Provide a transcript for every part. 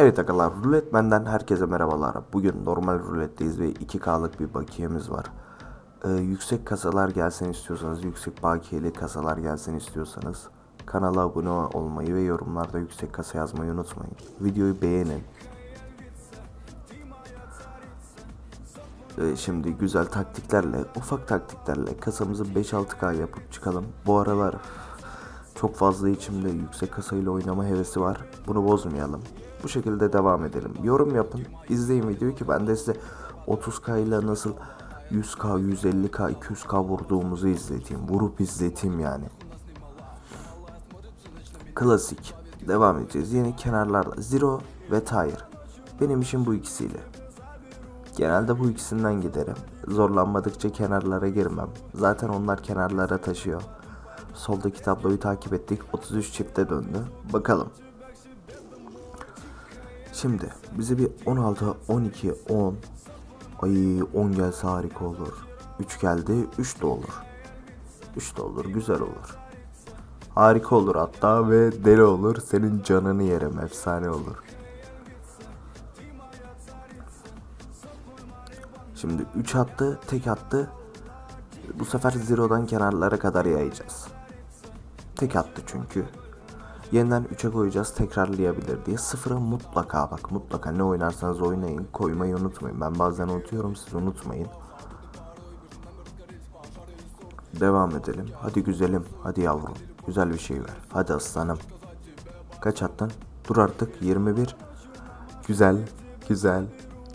Evet arkadaşlar Ruletmen'den herkese merhabalar. Bugün normal ruletteyiz ve 2K'lık bir bakiyemiz var. Ee, yüksek kasalar gelsin istiyorsanız, yüksek bakiyeli kasalar gelsin istiyorsanız kanala abone olmayı ve yorumlarda yüksek kasa yazmayı unutmayın. Videoyu beğenin. Ee, şimdi güzel taktiklerle, ufak taktiklerle kasamızı 5-6K yapıp çıkalım. Bu aralar çok fazla içimde yüksek kasayla oynama hevesi var. Bunu bozmayalım. Bu şekilde devam edelim. Yorum yapın, izleyin videoyu ki ben de size 30K ile nasıl 100K, 150K, 200K vurduğumuzu izleteyim. Vurup izleteyim yani. Klasik. Devam edeceğiz. Yeni kenarlarda Zero ve Tire. Benim işim bu ikisiyle. Genelde bu ikisinden giderim. Zorlanmadıkça kenarlara girmem. Zaten onlar kenarlara taşıyor. Soldaki tabloyu takip ettik. 33 çifte döndü. Bakalım. Şimdi bize bir 16, 12, 10. Ay 10 gelse harika olur. 3 geldi. 3 de olur. 3 de olur. Güzel olur. Harika olur hatta ve deli olur. Senin canını yerim. Efsane olur. Şimdi 3 attı, tek attı. Bu sefer zero'dan kenarlara kadar yayacağız. Tek attı çünkü. Yeniden 3'e koyacağız tekrarlayabilir diye. Sıfıra mutlaka bak mutlaka ne oynarsanız oynayın koymayı unutmayın. Ben bazen unutuyorum siz unutmayın. Devam edelim. Hadi güzelim. Hadi yavrum. Güzel bir şey ver. Hadi aslanım. Kaç attın? Dur artık. 21. Güzel. Güzel.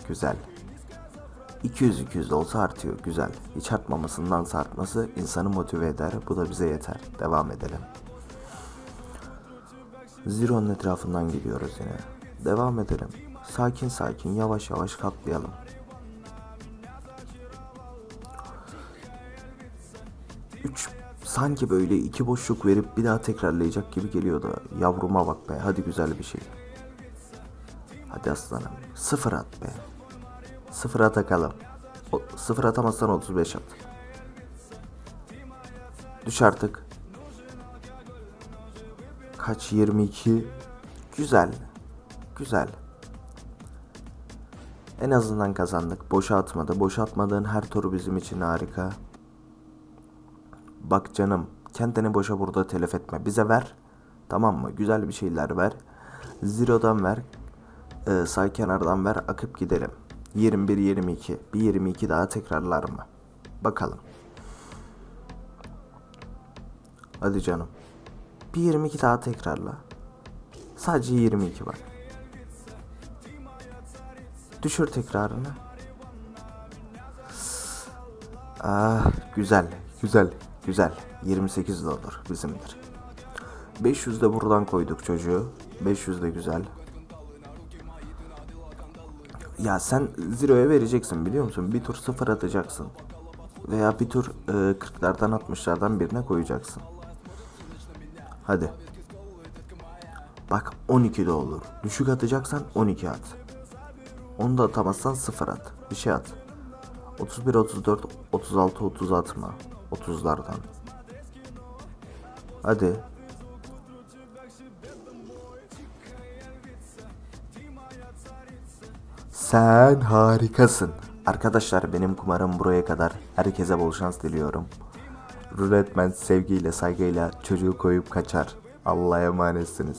Güzel. 200-200 de olsa artıyor. Güzel. Hiç artmamasından artması insanı motive eder. Bu da bize yeter. Devam edelim. Zero'nun etrafından gidiyoruz yine. Devam edelim. Sakin sakin yavaş yavaş katlayalım. Üç sanki böyle iki boşluk verip bir daha tekrarlayacak gibi geliyordu. Yavruma bak be hadi güzel bir şey. Hadi aslanım sıfır at be. Sıfıra takalım. O, sıfır atamazsan 35 at. Düş artık. Kaç 22. Güzel. Güzel. En azından kazandık. Boşa atmadı. Boşa atmadığın her tur bizim için harika. Bak canım. Kendini boşa burada telef etme. Bize ver. Tamam mı? Güzel bir şeyler ver. Zero'dan ver. Ee, sağ kenardan ver. Akıp gidelim. 21 22. Bir 22 daha tekrarlar mı? Bakalım. Hadi canım. Bir 22 daha tekrarla. Sadece 22 var. Düşür tekrarını. Ah güzel, güzel, güzel. 28 de olur bizimdir. 500 de buradan koyduk çocuğu. 500 de güzel. Ya sen Zero'ya vereceksin biliyor musun? Bir tur sıfır atacaksın. Veya bir tur e, 40'lardan 60'lardan birine koyacaksın. Hadi. Bak 12 de olur. Düşük atacaksan 12 at. Onu da atamazsan 0 at. Bir şey at. 31, 34, 36, 30 atma. 30'lardan. Hadi. Sen harikasın. Arkadaşlar benim kumarım buraya kadar. Herkese bol şans diliyorum. Ruletman sevgiyle saygıyla çocuğu koyup kaçar. Allah'a emanetsiniz.